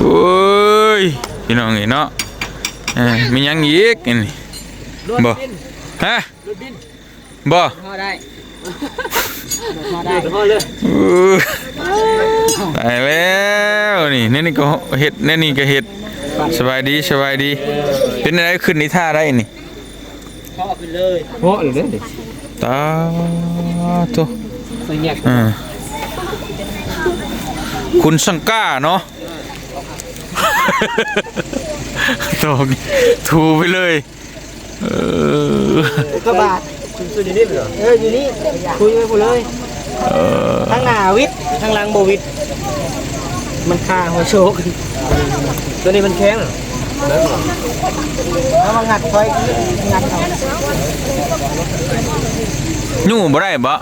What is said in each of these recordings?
โอ้ยพี่น้องนี่เนาะเอ้ยมียังอีกอันนี่บ่ฮะบ่ได้เออตายแล้วนี่นี่นี่ก็เฮ็ดนี่นี่ก็เฮ็ด สบายดีสบายดี เป็นอะไรขึ้นนิท่าได้นี่พ่อขึ้นเลยโอ้หรือเด้อตาตัวใส่เงียบอ่าคุณสังก้าเนาะตองถูไปเลยเออกระบาดคุณสุดอยู่นี่เหรอเอออยู่นี่คุยไปหมดเลยเออทั้งหน้าวิทย์ทั้งหลังโบวิทย์ มันคาหัวโชกตัวนี้มันแข็งแล้วมางัดคอยงัดเอายู่บ่ได้บ่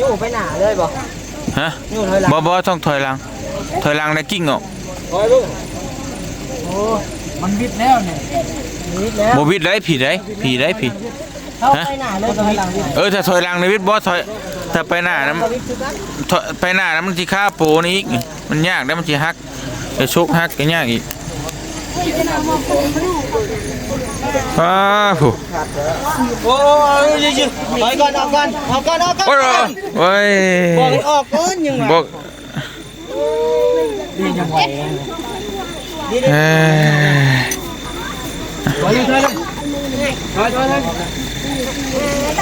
ยู่ไปหนาเลยบ่ฮะยู่ถอยหลังบ่บ่ต้องถอยหลังถอยหลังได้กิ้งออกคอยลูกโอ้มันวิทย์แล้วเนี่ยวิทย์แล้วบ่วิดได้ผีได้ผีได้ผีเข้าไปหนาเลยถอยหลังวิทย์เออถ้าถอยหลังในวิทย์บ่ถอย ถ้าไปหน้านั้นวิทย์คือกันถอยไปหน้านั้นมันสิฆ่าโปนี่อีกนี่มันยากได้วมันสิหักจะชกหักก็ยากอีกอ้าวผู้โอ้ยยืดถอยก่อนออกก่อนออกก่อนออกก่อนโอ้ยโอ้ยบอกออกก่อนยังไงบอกดียังไงดีเอ้ยถอยถอยเลยถอยถอยเลย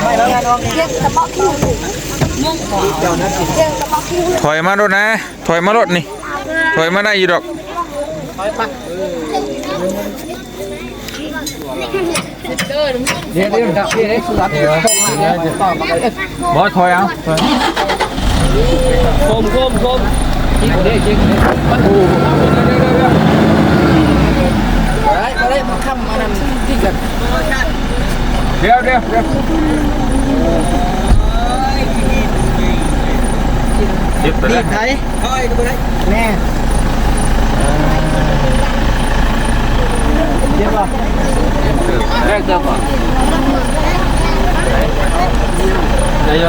ถอยแล้วงานออกเนี่ยเจ้านั่นสิ ถอยมารถนะ ถอยมารถนี่ ถอยมาได้อยู่ดอกถอยไปเดี๋ยวเดี๋ยวครับเดี๋ยวสุรัตน์เดี๋ยวเดี๋ยวจะต่อมาเลยบอถอยเอาถอยคมคมคมเดี๋ยวเดี๋ยวเดี๋ยวมันโอ้ได้มาได้มาค้ำมานั่นที่กันเดี๋ยวเดี๋ยวเดี๋ยว เดี๋ยวไปดีเลยไทยถอยดูได้แน่เดี๋ยวบอกแรกเจอก่อนเดี๋ย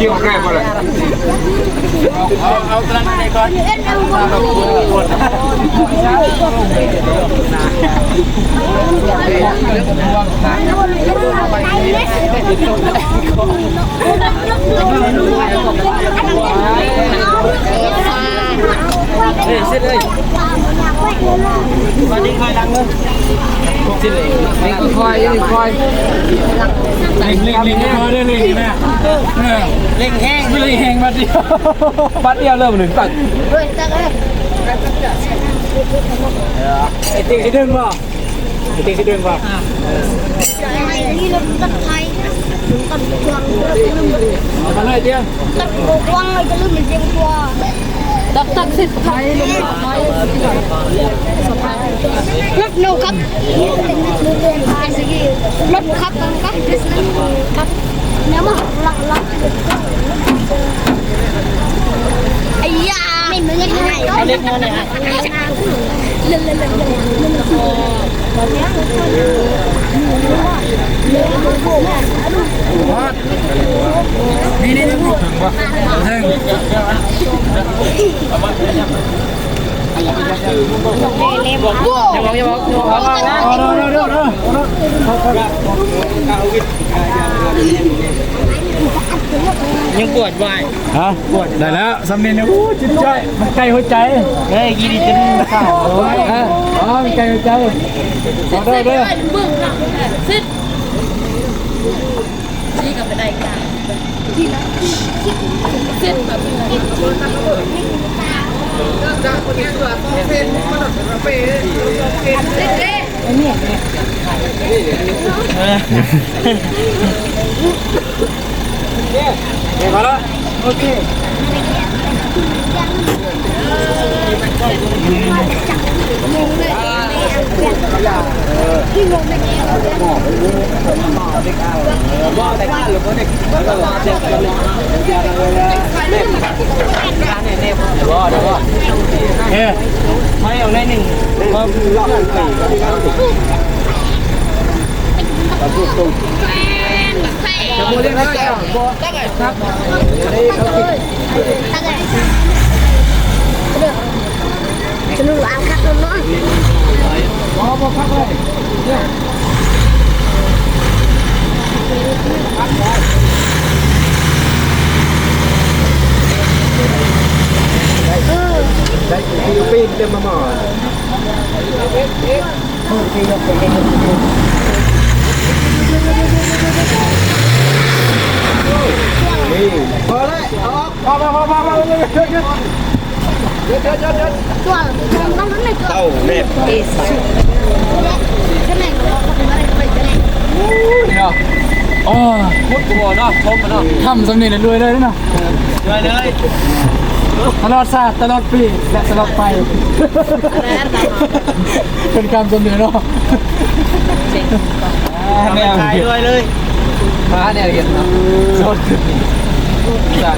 ดึงเอานะไอ้ว่าดึง เอาแค่นั้นเว้ยมันตัวนั้น ดีแห้งว่ะผมมีนั่นบอกเร็วขึ้นขึ้นผมมี เอาก่อนเถอะ เร็วขึ้นเป็นเต้นได้เลยครับเต้นที่ไป เอากระบอก แต่กระมองเยอะมากเลย เกี่ย วันนเฮ้คอยดังเลยนี่ก็คอยนี่คอยเล่งเล่งเล่งคอยเล่งเล่งนะเล่งแห้งไม่ได้แหงบัดเดียวบัดเดียวเริ่มหนึ่งตัดไอติ๊กให้ดึงบ่ไอติ๊กให้ดึงบ่นี่เราตัดไทยตัดกวางเอามาเลยเดียวตัดกวางเลยจะลืมเป็นเสียงตัว ตัดตัดสิไทไทยรถโนครับรถครับครับครับเนี่ ยังปวเร็วเร็วเร็วยังปวดไว้ฮะปวดได้แล้วสำเนียงเนี่ยโอ้จิตใจมันใกล้หัวใจเฮ้ยกีดีจนข้าวโอ้ยฮะอ๋อมันใกล้หัวใจเอาเด้อเด้อบึ้งอะซิดนี่ก็ไปได้กันซิดแบบนี่ ยมาแล้วโอ เค ที่ลงในนี้เราเนี่ย เฮ้ย ไม่เอาได้หนึ่งก็รอบหนึ่งปี จะพูดเรื่องอะไรอ่ะบอกได้ไงครับจะรู้อ่านครับน้อง ปีนเต็มมาหมอ พอเลยออก พอพอพอพอพอเยอะเยอะเยอะ ตัวน้องนั้นเ ลยตัวเล็บเอสแค่ไหนก็ไม่ได้ไป กันเนาะอ๋อมุดตัวเนาะชมเนาะทำสำเนียงรวยเลยนาะเลยเลยตลอดชาติตลอดปีและตลอดไปเป็นคำสำเนียงเนาะแม่ขายด้วยเลยมาเนี่ยเห็นเนาะ สดจาก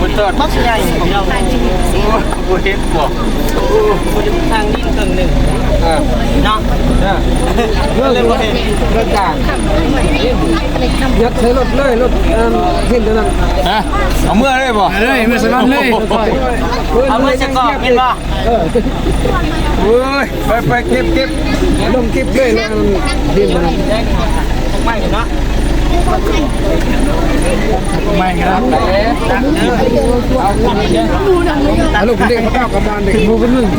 มันตอดบักใหญ่ของเรากูเห็นบ่มันจะทางดิ้นครึ่งหนึ่งเนาะเรื่องเรื่องเรื่องการยัดใช้รถเลยรถขึ้นเท่านั้นเอาเมื่อได้บ่เลยไม่สนเลยเอามือจะกอบเป็นป่ะเฮ้ยไปไปเก็บเก็บลงคลิปเลยแล้วดินมันไม่เนาะ ไม่ครับเอาลูกเด็กมาก้าวกับมันเด็กโมเป็นหนึ่งโ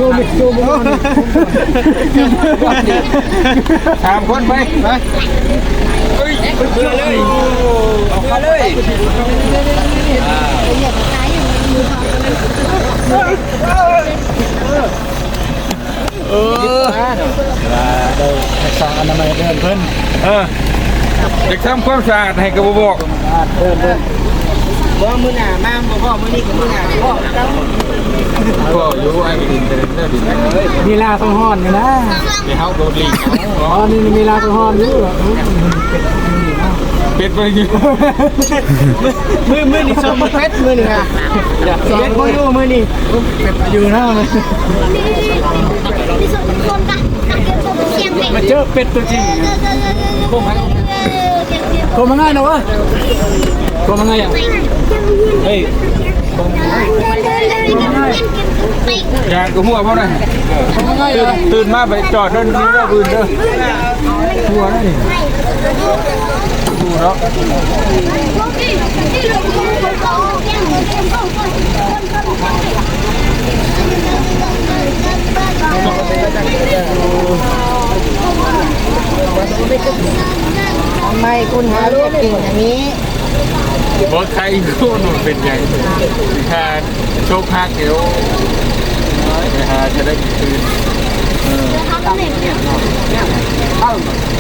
อเลยเอาเข้าเลยเออสาอนามัยเดินเพิ่นเออเด็กทำความสะอาดให้กระบอกเดินเดินบ่มือหน้ามาบ่พ่อมือนี้กับมือหน้าพ่อพ่ออยู่ไอ้ดินเดินเดินดินเฮ้ยมีลาต้องห่อนกันนะไปเฮาโดนลิงอ๋อนี่มีลาต้องห่อนอยู่เป็ดไปอยู่มือมือนี่ชมเป็ดมือนี่ค่ะเป็ดบ่อยู่มือนี่เป็ดอยู่หน้ามันนี่ส่วนคนกันเก็บตัวเสียงเพลงมาเจอเป็ดตัวจริง โค้งเก็บเก็บโทรมาง่ายนะวะโทรมาง่า ยอะเฮ้ยยางก็หัวเพราะอะไรโทรมาง่ายตื่เลนยตื่นมาไปจอดเดินนี่แล้วบืนเด้อหัวนั่นนี่หัวเนาะทำไมคุณหาเรียกเก่งอย่างนี้บ่ใครกูมันเป็นไงถ้าโชคฮักเดี๋ยวไปหาจะได้คืน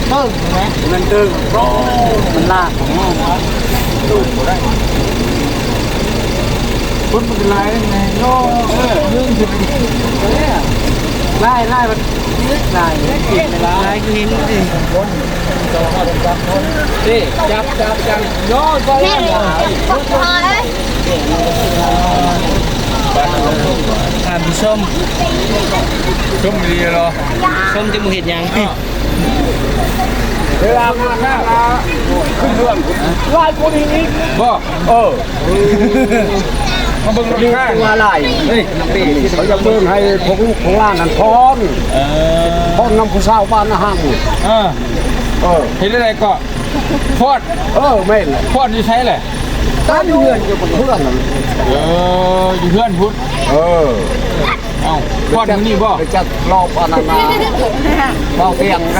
เพิ่มไหมมันตึ้งโอ้มันลากของน้องคนมันเป็นไรไงโย่เออเรื่องสุดไล่ไล่มัน ไล่กินไล่ลายคือเห็นเองดิจับจับจับโย่ก็ไล่ถามส้มชุ่มดีเหรอส้มจะมูเห็ดยังเวลามาหน้าขึ้นเรื่องไล่คนนี้บ่เออ มาเบิ่งรถข้างตัวอะไรเฮ้ยเขาจะเบิ่งให้พวกลูกของหล้านนั่นพรเออพรนำผู้สาวบ้านนะห้างเออเออเห็นอะไรก็พอดเออแม่นพอดอยู่ใช้แหละตั้งเงินอยู่กับเพื่อนนั่นเอออยู่เพื่อนพุทธเออเอ้าพอดอยู่นี่บ่ไปจัดรอบอันนั้นนะเบาเตียงไง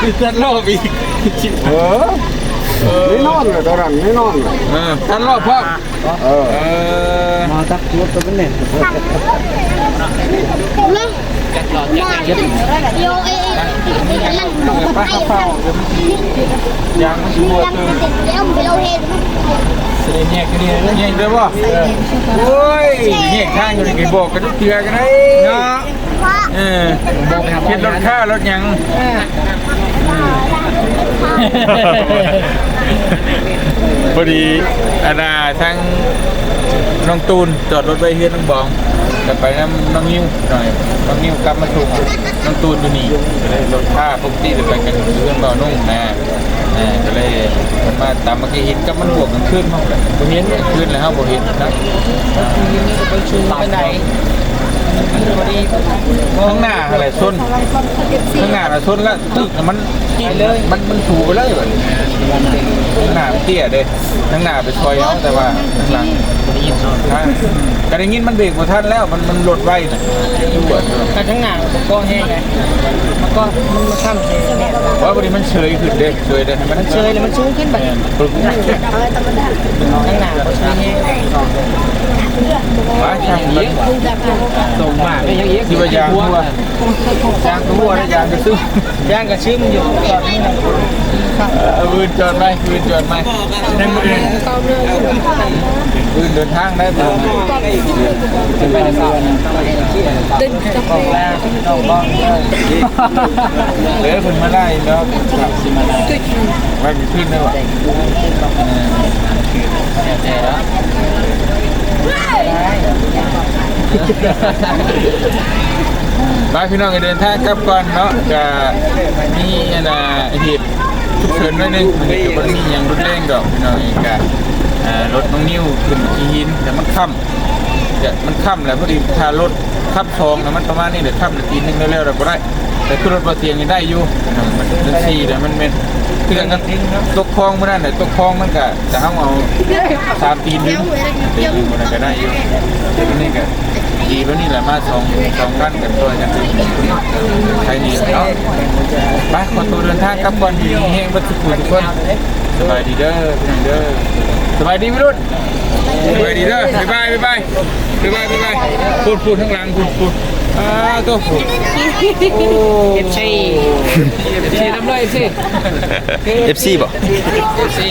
คือจัดรอบอีกเออ ไม่นอนเลยตอนนั้นไม่นอนเลยเออจัดรอบพ่อเออเออมาตักรถตัวเป็นเนี่ยเลยมาโยเอเอลังไปเฝ้ายางมันสิบัวลังตื่นเด็กแล้วไปเราเห็นเสด็จแยกกันนี่แยกได้บ่โอ้ยแยกทางอยู่นี่บอกกันทุกเทื่อกันได้เนาะว่าเออคิดรถค่ารถหยัง พอดีอาณาทั้งน้องตูนจอดรถไว้เฮือนน้องบองจะไปน้ำน้องนิ้วหน่อยน้องนิ้วกลับมาถูกน้องตูนอยู่นี่ก็เลยรถค่าปกติจะไปกันเพื่อนบ่อนุ่งนะอ่าก็เลยมันมาตามเมื่อกี้เห็นก็มันบวกกันขึ้นมากเลยบ่เห็นขึ้นแล้วครับบ่เห็นนะไปไหนข้างหน้าอะไรส้นข้างหน้าน่ะส้นแล้วตึกน่ะมันเลยมันมันถูไปเลยแบบข้างหน้ามันเตี้ยเด้ข้างหน้าไปซอยเอาแต่ว่าข้างหลังทางกระดิ่งมันเบรกบ่ทันแล้วมันมันหลดไว้น่ะดูอะแต่ข้างหน้าก็แห้งไงมันก็มันมาข้ามเชยเนี่ยเพราะวันนี้มันเฉยขึ้นเด้เฉยเด้ให้มันเชยเลยมันสูงขึ้นแบบปึ๊บข้างหน้าก็เชยแห้งมาช่างมันส่งมาไม่ยังอีกที่ว่ายางทั่วยางทั่วแล้วยางกระซื้อย่างกระชื้มอยู่วินจอดไหมวินจอดไหมนั่นมืออื่นวินเดินทางได้บ่จะไปในซอยดึงจะบอกแล้วต้องบอกเหลือคนมาได้แล้วครับสิมาได้ไมีขึ้นได้บ่แย่แล้ว มาพี่น้องก็เดินทางกลับก่อนเนาะก็มีอันน่ะเหตุฉุกเฉินหนิดนึงมันก็บ่มีหยังรุนแรงดอกพี่น้องเองก็อ่ารถน้องนิ้วขึ้นที่หินแต่มันค่ำจะมันค่ำแหละพอดีถ้ารถขับซองนะมันประมาณนี้เดี๋ยวค่ำนาทีนึงเร็วๆเราก็ได้ แต่คือรถบาเตียงยังได้อยู่นะมันเป็นสี่แต่มันเป็นเครื่องกันตกคลองมันนั่นแหละตกคลองมันก็จะเอาเอาสามตีนนึงตีนนึงมันก็ได้อยู่แต่วันนี้ก็ ดีวันนี้แหละมาสองสองกันกันตัวกันใครนี่เนาะไปขอตัวเดินทางกลับก่อนดีเฮงบัดสุขุทุกคนสบายดีเด้อพี่น้องเด้อสบายดีพี่รุ่นไปดีเด้อบ๊ายบายบ๊ายบายบ๊ายบายบ๊ายบายพูดพูดข้างหลังพูดพูดอ่าตัวพูดเอฟซีเอฟซีทำไรเอฟซี FC บ่เอฟซี